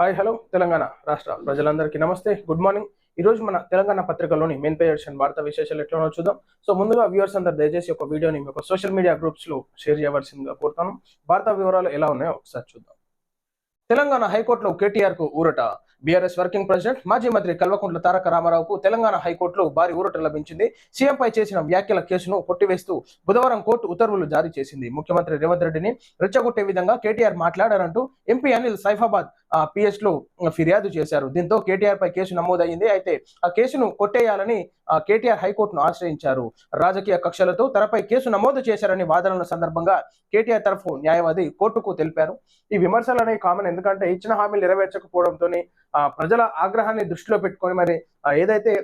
Hi hello Telangana రాష్ట్ర ప్రజలందరికీ నమస్తే. Good morning. ఈ రోజు మన తెలంగాణ పత్రికలోని మెయిన్ పేజ్ అండ్ వార్తా విశేషాలు ఎట్లనో చూద్దాం. సో ముందుగా వ్యూవర్స్ అందరు దయచేసి ఒక వీడియోని మీ యొక్క సోషల్ మీడియా గ్రూప్స్లో షేర్ చేయవలసిందిగా కోరుతాను. వార్తా వివరాలు ఎలా ఉన్నాయో ఒకసారి చూద్దాం. తెలంగాణ హైకోర్టులో కేటీఆర్కు ఊరట. బీఆర్ఎస్ వర్కింగ్ ప్రెసిడెంట్ మాజీ మంత్రి కల్వకుంట్ల తారక రామారావుకు తెలంగాణ హైకోర్టులో భారీ ఊరట లభించింది. సీఎంపై చేసిన వ్యాఖ్యల కేసును కొట్టివేస్తూ బుధవారం కోర్టు ఉత్తర్వులు జారీ చేసింది ముఖ్యమంత్రి రేవంత్ రెడ్డిని. రెచ్చగొట్టే విధంగా కేటీఆర్ మాట్లాడారంటూ ఎంపీ అనిల్ సైఫాబాద్ పిఎస్లో ఫిర్యాదు చేశారు. దీంతో కేటీఆర్ పై కేసు నమోదైంది అయితే ఆ కేసును కొట్టేయాలని ఆ, కేటీఆర్ హైకోర్టును ఆశ్రయించారు. రాజకీయ కక్షలతో తనపై కేసు నమోదు చేశారని వాదనల సందర్భంగా కేటీఆర్ తరఫు న్యాయవాది కోర్టుకు తెలిపారు. ఈ విమర్శలు అనేవి కామన్. ఎందుకంటే ఇచ్చిన హామీలు నెరవేర్చకపోవడంతో ప్రజల ఆగ్రహాన్ని దృష్టిలో పెట్టుకొని మరి ఏదైతే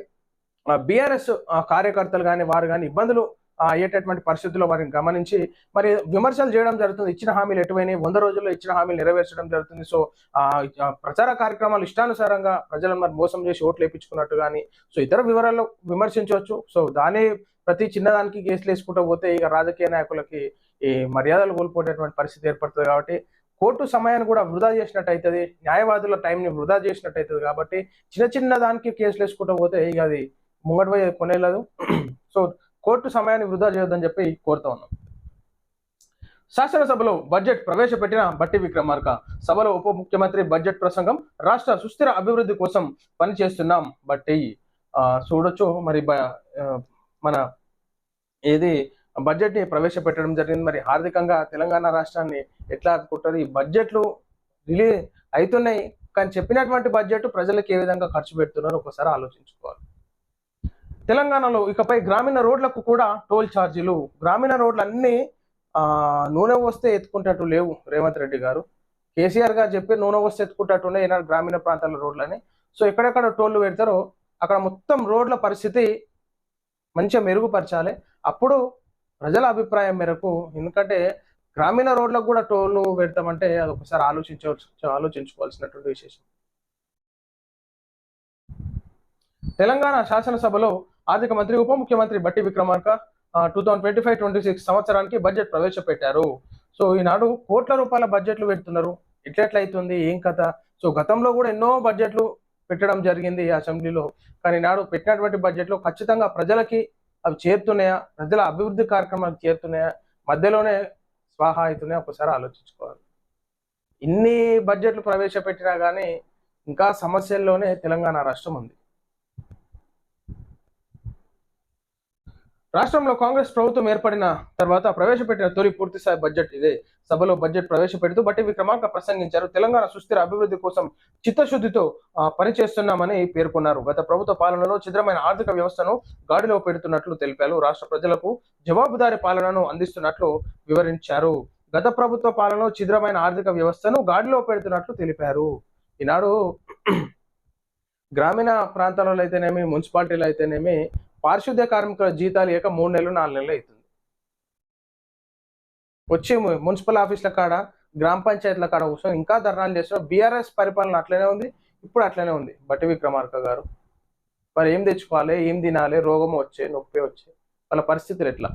బీఆర్ఎస్ కార్యకర్తలు కానీ వారు కానీ ఇబ్బందులు అయ్యేటటువంటి పరిస్థితుల్లో వారిని గమనించి మరి విమర్శలు చేయడం జరుగుతుంది. ఇచ్చిన హామీలు ఎటువైనాయి వంద రోజుల్లో ఇచ్చిన హామీలు నెరవేర్చడం జరుగుతుంది. సో ఆ ప్రచార కార్యక్రమాలు ఇష్టానుసారంగా ప్రజలను మరి మోసం చేసి ఓట్లు వేయించుకున్నట్టు కానీ సో ఇతర వివరాలు విమర్శించవచ్చు. సో దాని ప్రతి చిన్నదానికి కేసులు వేసుకుంటూ పోతే ఇక రాజకీయ నాయకులకి ఈ మర్యాదలు కోల్పోయేటువంటి పరిస్థితి ఏర్పడుతుంది కాబట్టి కోర్టు సమయాన్ని కూడా వృధా చేసినట్టు అవుతుంది న్యాయవాదుల టైంని వృధా చేసినట్టు అవుతుంది కాబట్టి చిన్న చిన్న దానికి కేసులు వేసుకుంటూ పోతే ఇక అది ముంగటి పోయి కొనేలేదు సో కోర్టు సమయాన్ని వృధా చేయొద్దని చెప్పి కోరుతా ఉన్నాం. శాసనసభలో బడ్జెట్ ప్రవేశపెట్టిన బట్టి విక్రమార్క సభలో ఉప ముఖ్యమంత్రి బడ్జెట్ ప్రసంగం రాష్ట్ర సుస్థిర అభివృద్ధి కోసం పనిచేస్తున్నాం బట్టి చూడొచ్చు మరి బ- మన ఏది బడ్జెట్ని ప్రవేశపెట్టడం జరిగింది. మరి ఆర్థికంగా తెలంగాణ రాష్ట్రాన్ని ఎట్లా ఆదుకుంటారు బడ్జెట్లు రిలీజ్ అవుతున్నాయి కానీ చెప్పినటువంటి బడ్జెట్ ప్రజలకు ఏ విధంగా ఖర్చు పెడుతున్నారో ఒకసారి ఆలోచించుకోవాలి. తెలంగాణలో ఇకపై గ్రామీణ రోడ్లకు కూడా టోల్ ఛార్జీలు గ్రామీణ రోడ్లు అన్ని నూనె వస్తే ఎత్తుకుంటట్టు లేవు రేవంత్ రెడ్డి గారు. కేసీఆర్ గారు చెప్పి నూనె వస్తే ఎత్తుకుంటట్టున్నాయి ఈనాడు గ్రామీణ ప్రాంతాల రోడ్లని. సో ఎక్కడెక్కడ టోళ్ళు పెడతారో అక్కడ మొత్తం రోడ్ల పరిస్థితి మంచిగా మెరుగుపరచాలి. అప్పుడు ప్రజల అభిప్రాయం మేరకు ఎందుకంటే గ్రామీణ రోడ్లకు కూడా టోళ్ళు పెడతామంటే అది ఒకసారి ఆలోచించవచ్చు ఆలోచించుకోవాల్సినటువంటి విశేషం. తెలంగాణ శాసనసభలో ఆర్థిక మంత్రి ఉప ముఖ్యమంత్రి Bhatti Vikramarka two thousand twenty five twenty six సంవత్సరానికి బడ్జెట్ ప్రవేశపెట్టారు. సో ఈనాడు కోట్ల రూపాయల బడ్జెట్లు పెడుతున్నారు. ఎట్లెట్లయితుంది? ఏం కథ? సో గతంలో కూడా ఎన్నో బడ్జెట్లు పెట్టడం జరిగింది ఈ అసెంబ్లీలో. కానీ నాడు పెట్టినటువంటి బడ్జెట్లో ఖచ్చితంగా ప్రజలకి అవి చేరుతున్నాయా? ప్రజల అభివృద్ధి కార్యక్రమాలు చేరుతున్నాయా? మధ్యలోనే స్వాహా అవుతున్నాయా? ఒకసారి ఆలోచించుకోవాలి. ఇన్ని బడ్జెట్లు ప్రవేశపెట్టినా కానీ ఇంకా సమస్యల్లోనే తెలంగాణ రాష్ట్రం ఉంది. రాష్ట్రంలో కాంగ్రెస్ ప్రభుత్వం ఏర్పడిన తర్వాత ప్రవేశపెట్టిన తొలి పూర్తిస్థాయి బడ్జెట్ ఇదే. సభలో బడ్జెట్ ప్రవేశపెడుతూ బట్టి విక్రమార్క ప్రసంగించారు. తెలంగాణ సుస్థిర అభివృద్ధి కోసం చిత్తశుద్ధితో పనిచేస్తున్నామని పేర్కొన్నారు. గత ప్రభుత్వ పాలనలో చిద్రమైన ఆర్థిక వ్యవస్థను గాడిలో పెడుతున్నట్లు తెలిపారు. రాష్ట్ర ప్రజలకు జవాబుదారి పాలనను అందిస్తున్నట్లు వివరించారు. గత ప్రభుత్వ పాలనలో చిద్రమైన ఆర్థిక వ్యవస్థను గాడిలో పెడుతున్నట్లు తెలిపారు. ఈనాడు గ్రామీణ ప్రాంతాలలో అయితేనేమి మున్సిపాలిటీలు అయితేనేమి పారిశుద్ధ్య కార్మికుల జీతాలు ఇక మూడు నెలలు నాలుగు నెలలు అవుతుంది వచ్చి మున్సిపల్ ఆఫీసుల కాడ గ్రామ పంచాయతీల కాడ కూర్చొని ఇంకా ధర్నాలు చేస్తున్నారు బీఆర్ఎస్ పరిపాలన అట్లనే ఉంది ఇప్పుడు అట్లనే ఉంది. బట్టి విక్రమార్క గారు మరి ఏం తెచ్చుకోవాలి ఏం తినాలి రోగం వచ్చే నొప్పి వచ్చే వాళ్ళ పరిస్థితులు ఎట్లా?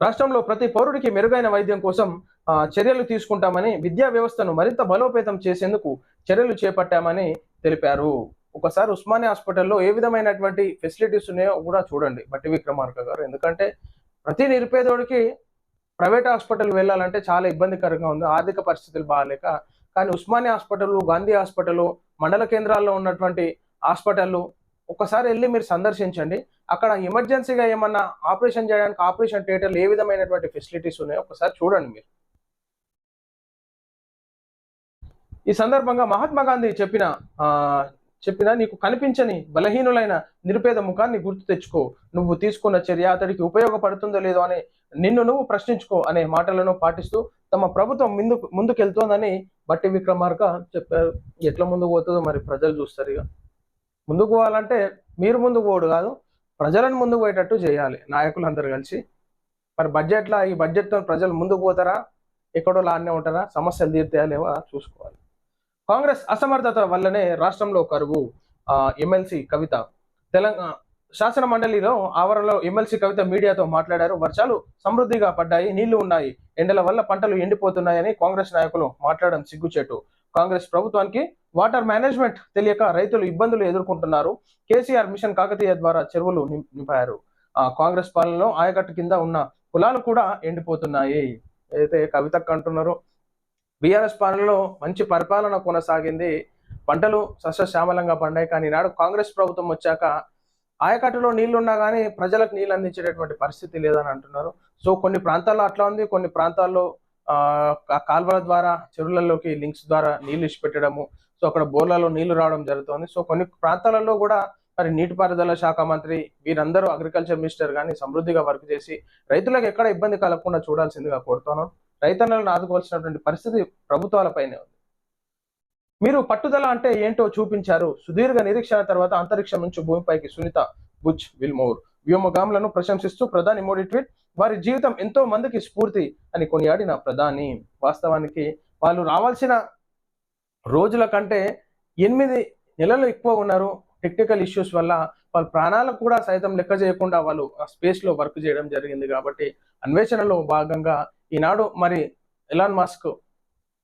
రాష్ట్రంలో ప్రతి పౌరుడికి మెరుగైన వైద్యం కోసం చర్యలు తీసుకుంటామని విద్యా వ్యవస్థను మరింత బలోపేతం చేసేందుకు చర్యలు చేపట్టామని తెలిపారు. ఒకసారి ఉస్మానియా హాస్పిటల్లో ఏ విధమైనటువంటి ఫెసిలిటీస్ ఉన్నాయో కూడా చూడండి బట్టి విక్రమార్క గారు. ఎందుకంటే ప్రతి నిరుపేదోడికి ప్రైవేట్ హాస్పిటల్ వెళ్ళాలంటే చాలా ఇబ్బందికరంగా ఉంది. ఆర్థిక పరిస్థితులు బాగాలేక. కానీ ఉస్మానియా హాస్పిటల్ గాంధీ హాస్పిటల్ మండల కేంద్రాల్లో ఉన్నటువంటి హాస్పిటల్ ఒకసారి వెళ్ళి మీరు సందర్శించండి. అక్కడ ఎమర్జెన్సీగా ఏమన్నా ఆపరేషన్ చేయడానికి ఆపరేషన్ థియేటర్లు ఏ విధమైనటువంటి ఫెసిలిటీస్ ఉన్నాయో ఒకసారి చూడండి మీరు. ఈ సందర్భంగా మహాత్మా గాంధీ చెప్పిన చెప్పిన నీకు కనిపించని బలహీనులైన నిరుపేద ముఖాన్ని గుర్తు తెచ్చుకో. నువ్వు తీసుకున్న చర్య అతడికి ఉపయోగపడుతుందో లేదో అని నిన్ను నువ్వు ప్రశ్నించుకో అనే మాటలను పాటిస్తూ తమ ప్రభుత్వం ముందుకు ముందుకెళ్తోందని బట్టి విక్రమార్క చెప్పారు. ఎట్లా ముందుకు పోతుందో మరి ప్రజలు చూస్తారు ఇక. ముందుకు పోవాలంటే మీరు ముందుకు పోడు కాదు ప్రజలను ముందుకు పోయేటట్టు చేయాలి నాయకులు అందరు కలిసి. మరి బడ్జెట్లో ఈ బడ్జెట్తో ప్రజలు ముందుకు పోతారా? ఎక్కడో లానే ఉంటారా? సమస్యలు తీర్తాయా లేవా? చూసుకోవాలి. కాంగ్రెస్ అసమర్థత వల్లనే రాష్ట్రంలో కరువు ఎమ్మెల్సీ కవిత. తెలంగాణ శాసన మండలిలో ఆవరణలో ఎమ్మెల్సీ కవిత మీడియాతో మాట్లాడారు. వర్షాలు సమృద్ధిగా పడ్డాయి నీళ్ళు ఉన్నాయి. ఎండల వల్ల పంటలు ఎండిపోతున్నాయని కాంగ్రెస్ నాయకులు మాట్లాడడం సిగ్గుచేటు. కాంగ్రెస్ ప్రభుత్వానికి వాటర్ మేనేజ్మెంట్ తెలియక రైతులు ఇబ్బందులు ఎదుర్కొంటున్నారు. కేసీఆర్ మిషన్ కాకతీయ ద్వారా చెరువులు నింపారు. ఆ కాంగ్రెస్ పాలనలో ఆయకట్టు కింద ఉన్న పొలాలు కూడా ఎండిపోతున్నాయి. అయితే కవితకు అంటున్నారు బీఆర్ఎస్ పాలనలో మంచి పరిపాలన కొనసాగింది. పంటలు సస్యశ్యామలంగా పండాయి. కానీ నాడు కాంగ్రెస్ ప్రభుత్వం వచ్చాక ఆయకట్టులో నీళ్ళున్నా కానీ ప్రజలకు నీళ్ళు అందించేటటువంటి పరిస్థితి లేదని అంటున్నారు. సో కొన్ని ప్రాంతాల్లో అట్లా ఉంది. కొన్ని ప్రాంతాల్లో ఆ కాల్వల ద్వారా చెరువులలోకి లింక్స్ ద్వారా నీళ్ళు ఇచ్చి పెట్టడము సో అక్కడ బోర్లలో నీళ్ళు రావడం జరుగుతుంది. సో కొన్ని ప్రాంతాలలో కూడా మరి నీటిపారుదల శాఖ మంత్రి వీరందరూ అగ్రికల్చర్ మినిస్టర్ కానీ సమృద్ధిగా వర్క్ చేసి రైతులకు ఎక్కడ ఇబ్బంది కలగకుండా చూడాల్సిందిగా కోరుతున్నాను రైతన్నలను ఆదుకోవాల్సినటువంటి పరిస్థితి ప్రభుత్వాలపైనే ఉంది. మీరు పట్టుదల అంటే ఏంటో చూపించారు. సుదీర్ఘ నిరీక్షణ తర్వాత అంతరిక్షం నుంచి భూమిపైకి సునీత బుచ్ విల్మోర్ వ్యోమగాములను ప్రశంసిస్తూ ప్రధాని మోడీ ట్వీట్ వారి జీవితం ఎంతో మందికి స్ఫూర్తి అని కొనియాడిన ప్రధాని. వాస్తవానికి వాళ్ళు రావాల్సిన రోజుల కంటే ఎనిమిది నెలలు ఎక్కువ ఉన్నారు. టెక్నికల్ ఇష్యూస్ వల్ల వాళ్ళ ప్రాణాలకు కూడా సైతం లెక్క చేయకుండా వాళ్ళు ఆ స్పేస్లో వర్క్ చేయడం జరిగింది కాబట్టి అన్వేషణలో భాగంగా ఈనాడు మరి ఎలాన్ మాస్క్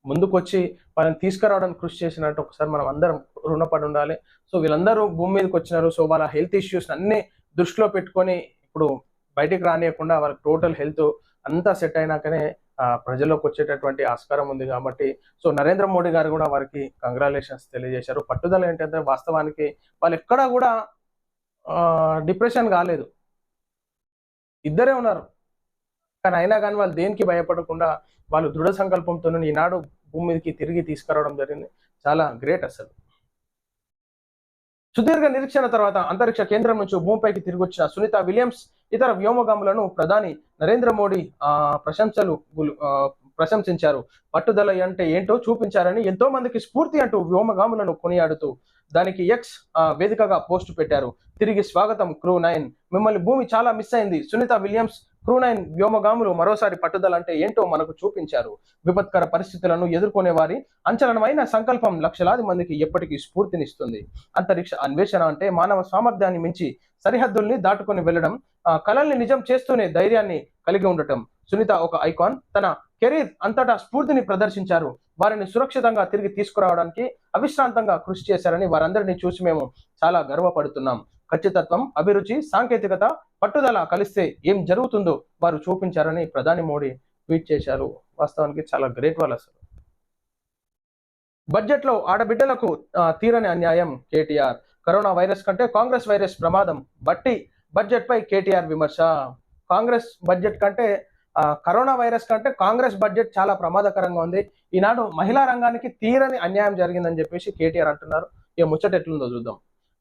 ముందుకొచ్చి వాళ్ళని తీసుకురావడానికి కృషి చేసినట్టు ఒకసారి మనం అందరం రుణపడి ఉండాలి. సో వీళ్ళందరూ భూమి మీదకి వచ్చినారు. సో వాళ్ళ హెల్త్ ఇష్యూస్ అన్ని దృష్టిలో పెట్టుకొని ఇప్పుడు బయటికి రానియకుండా వాళ్ళకి టోటల్ హెల్త్ అంతా సెట్ అయినాకనే ప్రజల్లోకి వచ్చేటటువంటి ఆస్కారం ఉంది కాబట్టి. సో నరేంద్ర మోడీ గారు కూడా వారికి కంగ్రాచులేషన్స్ తెలియజేశారు. పట్టుదల ఏంటంటే వాస్తవానికి వాళ్ళు ఎక్కడా కూడా డిప్రెషన్ కాలేదు. ఇద్దరే ఉన్నారు. కానీ అయినా కానీ వాళ్ళు దేనికి భయపడకుండా వాళ్ళు దృఢ సంకల్పంతో ఈనాడు భూమి మీదకి తిరిగి తీసుకురావడం జరిగింది. చాలా గ్రేట్ అసలు. సుదీర్ఘ నిరీక్షణ తర్వాత అంతరిక్ష కేంద్రం నుంచి భూమిపైకి తిరిగి వచ్చిన సునీత విలియమ్స్ ఇతర వ్యోమగాములను ప్రధాని నరేంద్ర మోడీ ఆ, ప్రశంసలు ప్రశంసించారు. పట్టుదల అంటే ఏంటో చూపించారని ఎంతో మందికి స్ఫూర్తి అంటూ వ్యోమగాములను కొనియాడుతూ దానికి ఎక్స్ వేదికగా పోస్ట్ పెట్టారు. తిరిగి స్వాగతం క్రూ నైన్. మిమ్మల్ని భూమి చాలా మిస్ అయింది. సునీత విలియమ్స్ క్రూ నైన్ వ్యోమగాములు మరోసారి పట్టుదల అంటే ఏంటో మనకు చూపించారు. విపత్కర పరిస్థితులను ఎదుర్కొనే వారి అంచలనమైన సంకల్పం లక్షలాది మందికి ఎప్పటికీ స్ఫూర్తినిస్తుంది. అంతరిక్ష అన్వేషణ అంటే మానవ సామర్థ్యాన్ని మించి సరిహద్దుల్ని దాటుకొని వెళ్ళడం కళల్ని నిజం చేస్తూనే ధైర్యాన్ని కలిగి ఉండటం. సునీత ఒక ఐకాన్. తన కెరీర్ అంతటా స్ఫూర్తిని ప్రదర్శించారు. వారిని సురక్షితంగా తిరిగి తీసుకురావడానికి అవిశ్రాంతంగా కృషి చేశారని వారందరినీ చూసి మేము చాలా గర్వపడుతున్నాం. ఖచ్చితత్వం అభిరుచి సాంకేతికత పట్టుదల కలిస్తే ఏం జరుగుతుందో వారు చూపించారని ప్రధాని మోడీ ట్వీట్ చేశారు. వాస్తవానికి చాలా గ్రేట్ వాళ్ళు అసలు. బడ్జెట్లో ఆడబిడ్డలకు తీరని అన్యాయం కేటీఆర్. కరోనా వైరస్ కంటే కాంగ్రెస్ వైరస్ ప్రమాదం బట్టి బడ్జెట్ పై కేటీఆర్ విమర్శ. కాంగ్రెస్ బడ్జెట్ కంటే కరోనా వైరస్ కంటే కాంగ్రెస్ బడ్జెట్ చాలా ప్రమాదకరంగా ఉంది. ఈనాడు మహిళా రంగానికి తీరని అన్యాయం జరిగిందని చెప్పేసి కేటీఆర్ అంటున్నారు. ఇక ముచ్చట ఎట్లుందో చూద్దాం.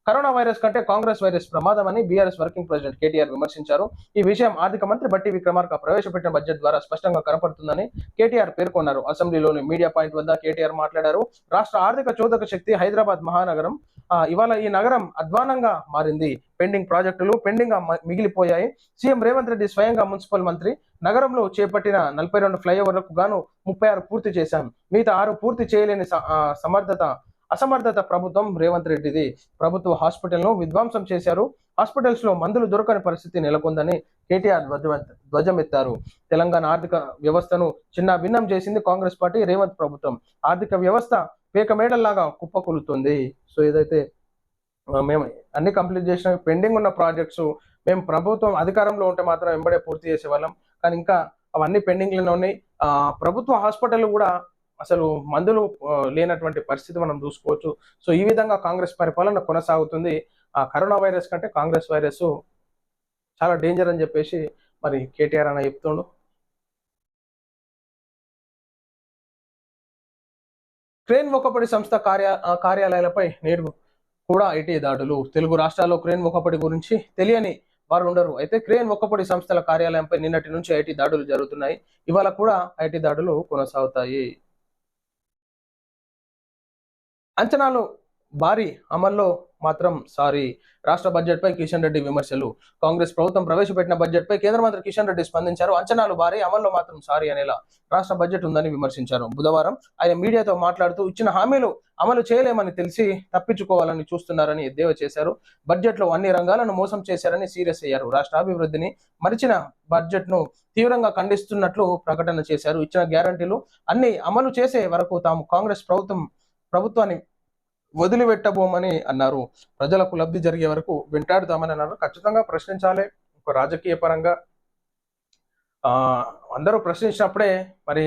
కరోనా వైరస్ కంటే కాంగ్రెస్ వైరస్ ప్రమాదమని బీఆర్ఎస్ వర్కింగ్ ప్రెసిడెంట్ కేటీఆర్ విమర్శించారు. ఈ విషయం ఆర్థిక మంత్రి బట్టి విక్రమార్క ప్రవేశపెట్టిన బడ్జెట్ ద్వారా స్పష్టంగా కనపడుతుందని కేటీఆర్ పేర్కొన్నారు. అసెంబ్లీలోని మీడియా పాయింట్ వద్ద కేటీఆర్ మాట్లాడారు. రాష్ట్ర ఆర్థిక చోదక శక్తి హైదరాబాద్ మహానగరం. ఇవాళ ఈ నగరం అధ్వానంగా మారింది. పెండింగ్ ప్రాజెక్టులు పెండింగ్ మిగిలిపోయాయి. సీఎం రేవంత్ రెడ్డి స్వయంగా మున్సిపల్ మంత్రి నగరంలో చేపట్టిన నలభై రెండు ఫ్లైఓవర్లకు గాను ముప్పై ఆరు పూర్తి చేశాం. మిగతా ఆరు పూర్తి చేయలేని సమర్థత అసమర్థత ప్రభుత్వం రేవంత్ రెడ్డిది. ప్రభుత్వ హాస్పిటల్ను విధ్వంసం చేశారు. హాస్పిటల్స్లో మందులు దొరకని పరిస్థితి నెలకొందని కేటీఆర్ ధ్వజమెత్త- ధ్వజమెత్తారు. తెలంగాణ ఆర్థిక వ్యవస్థను చిన్న భిన్నం చేసింది కాంగ్రెస్ పార్టీ రేవంత్ ప్రభుత్వం. ఆర్థిక వ్యవస్థ పేక మేడల్లాగా కుప్పకూలుతుంది. సో ఏదైతే మేము అన్ని కంప్లీట్ చేసిన పెండింగ్ ఉన్న ప్రాజెక్ట్స్ మేము ప్రభుత్వం అధికారంలో ఉంటే మాత్రం వెంబడే పూర్తి చేసేవాళ్ళం. కానీ ఇంకా అవన్నీ పెండింగ్లోనే ఉన్నాయి. ప్రభుత్వ హాస్పిటల్ కూడా అసలు మందులు లేనటువంటి పరిస్థితి మనం చూసుకోవచ్చు. సో ఈ విధంగా కాంగ్రెస్ పరిపాలన కొనసాగుతుంది. ఆ కరోనా వైరస్ కంటే కాంగ్రెస్ వైరస్ చాలా డేంజర్ అని చెప్పేసి మరి కేటీఆర్ అన్న చెప్తుండు. క్రేన్ ఒకపడి సంస్థ కార్య కార్యాలయాలపై నేడు కూడా ఐటీ దాడులు. తెలుగు రాష్ట్రాల్లో క్రేన్ ఒకపడి గురించి తెలియని వారు ఉండరు. అయితే క్రేన్ ఒక్కపొడి సంస్థల కార్యాలయంపై నిన్నటి నుంచి ఐటీ దాడులు జరుగుతున్నాయి. ఇవాళ కూడా ఐటీ దాడులు కొనసాగుతాయి. అంచనాలు భారీ అమల్లో మాత్రం సారీ. రాష్ట్ర బడ్జెట్ పై కిషన్ రెడ్డి విమర్శలు. కాంగ్రెస్ ప్రభుత్వం ప్రవేశపెట్టిన బడ్జెట్ పై కేంద్ర మంత్రి కిషన్ రెడ్డి స్పందించారు. అంచనాలు భారీ అమల్లో మాత్రం సారీ అనేలా రాష్ట్ర బడ్జెట్ ఉందని విమర్శించారు. బుధవారం ఆయన మీడియాతో మాట్లాడుతూ ఇచ్చిన హామీలు అమలు చేయలేమని తెలిసి తప్పించుకోవాలని చూస్తున్నారని ఎద్దేవా చేశారు. బడ్జెట్లో అన్ని రంగాలను మోసం చేశారని సీరియస్ అయ్యారు. రాష్ట్ర అభివృద్ధిని మరిచిన బడ్జెట్ను తీవ్రంగా ఖండిస్తున్నట్లు ప్రకటన చేశారు. ఇచ్చిన గ్యారంటీలు అన్ని అమలు చేసే వరకు తాము కాంగ్రెస్ ప్రభుత్వం ప్రభుత్వాన్ని వదిలిపెట్టబోమని అన్నారు. ప్రజలకు లబ్ధి జరిగే వరకు వెంటాడుతామని అన్నారు. ఖచ్చితంగా ప్రశ్నించాలి. ఒక రాజకీయ పరంగా అందరూ ప్రశ్నించినప్పుడే మరి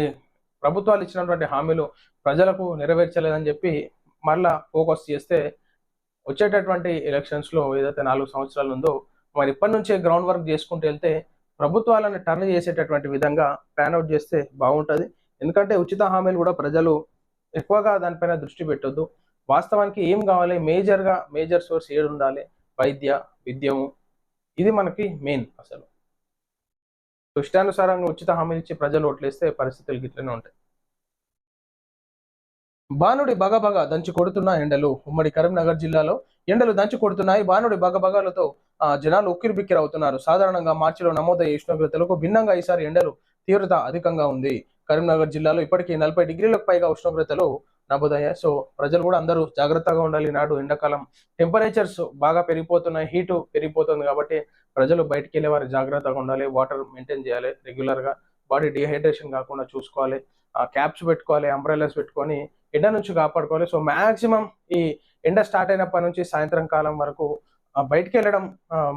ప్రభుత్వాలు ఇచ్చినటువంటి హామీలు ప్రజలకు నెరవేర్చలేదని చెప్పి మరలా ఫోకస్ చేస్తే వచ్చేటటువంటి ఎలక్షన్స్లో ఏదైతే నాలుగు సంవత్సరాలు ఉందో మరి ఇప్పటి నుంచే గ్రౌండ్ వర్క్ చేసుకుంటూ వెళ్తే ప్రభుత్వాలను టర్న్ చేసేటటువంటి విధంగా ప్లాన్ అవుట్ చేస్తే బాగుంటుంది. ఎందుకంటే ఉచిత హామీలు కూడా ప్రజలు ఎక్కువగా దానిపైన దృష్టి పెట్టొద్దు. వాస్తవానికి ఏం కావాలి? మేజర్గా మేజర్ సోర్స్ ఏడు ఉండాలి? వైద్య విద్యము. ఇది మనకి మెయిన్ అసలు. సో ఇష్టానుసారంగా ఉచిత హామీలు ఇచ్చి ప్రజలు ఓట్లేస్తే పరిస్థితులు గిట్లనే ఉంటాయి. బాణుడి బగబగ దంచి కొడుతున్న ఎండలు. ఉమ్మడి కరీంనగర్ జిల్లాలో ఎండలు దంచి కొడుతున్నాయి. బాణుడి బగబగలతో జనాలు ఉక్కిరి బిక్కిరి అవుతున్నారు. సాధారణంగా మార్చిలో నమోదయ్యే ఉష్ణోగ్రతలకు భిన్నంగా ఈసారి ఎండలు తీవ్రత అధికంగా ఉంది. కరీంనగర్ జిల్లాలో ఇప్పటికీ నలభై డిగ్రీలకు పైగా ఉష్ణోగ్రతలు నమోదయ్యాయి. సో ప్రజలు కూడా అందరూ జాగ్రత్తగా ఉండాలి. నాడు ఎండాకాలం టెంపరేచర్స్ బాగా పెరిగిపోతున్నాయి. హీట్ పెరిగిపోతుంది కాబట్టి ప్రజలు బయటికి వెళ్ళే వారు జాగ్రత్తగా ఉండాలి. వాటర్ మెయింటైన్ చేయాలి రెగ్యులర్గా బాడీ డిహైడ్రేషన్ కాకుండా చూసుకోవాలి. క్యాప్స్ పెట్టుకోవాలి అంబ్రెలాస్ పెట్టుకొని ఎండ నుంచి కాపాడుకోవాలి. సో మాక్సిమం ఈ ఎండ స్టార్ట్ అయినప్పటి నుంచి సాయంత్రం కాలం వరకు బయటికి వెళ్ళడం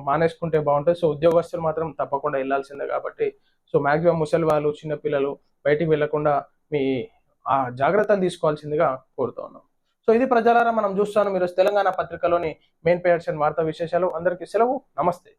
మానేసుకుంటే బాగుంటుంది. సో ఉద్యోగస్తులు మాత్రం తప్పకుండా వెళ్ళాల్సిందే కాబట్టి. సో మాక్సిమం ముసలి వాళ్ళు చిన్నపిల్లలు బయటికి వెళ్ళకుండా మీ ఆ జాగ్రత్తలు తీసుకోవాల్సిందిగా కోరుతా ఉన్నాం. సో ఇది ప్రజలారా మనం చూస్తాను మీరు తెలంగాణ పత్రికలోని మెయిన్ పేర్షన్ వార్తా విశేషాలు. అందరికీ సెలవు. నమస్తే.